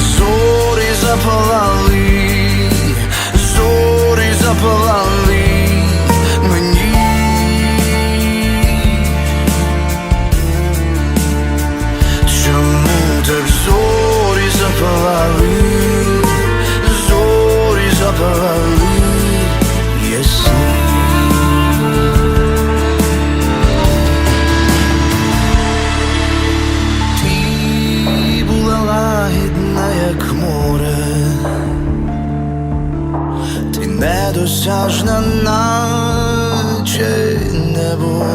зорі запалали, зорі запалали мені. Недосяжна, наче небо,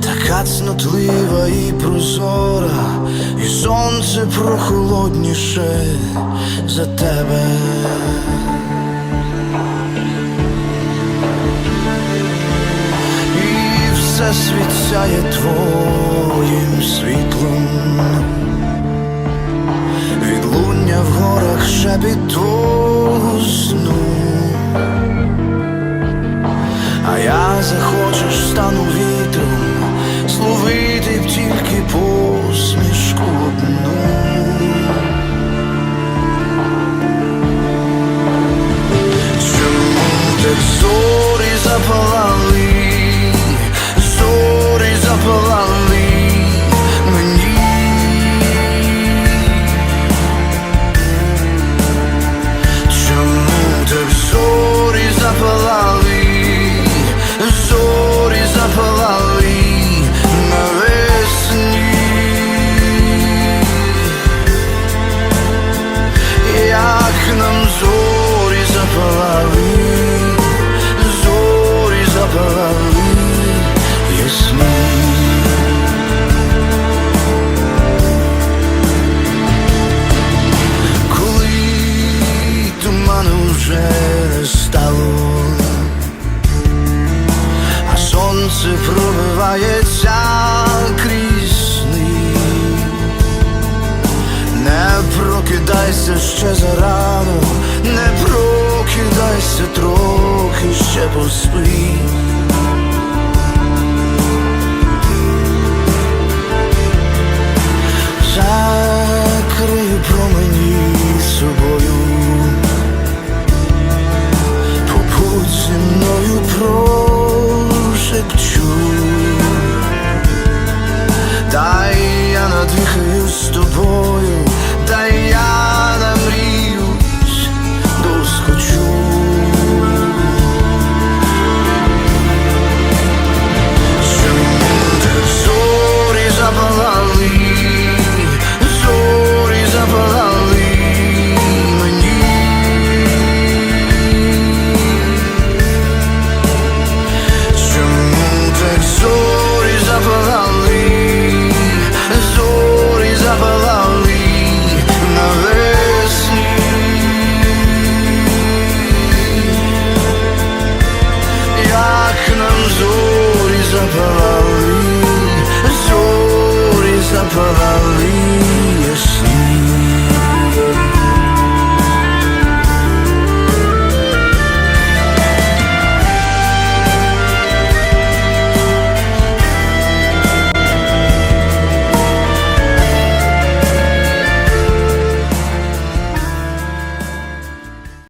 така цнотлива і прозора, і сонце прохолодніше за тебе. І все світяє твоїм світлом. Відлуння в горах шепіт твого Захочеш стану вітром, словити б тільки посмішку одну. Чому так зорі запалали, зорі запалали сонце пробивається крізь. Не прокидайся ще зарано, не прокидайся трохи ще поспи. Я з тобою,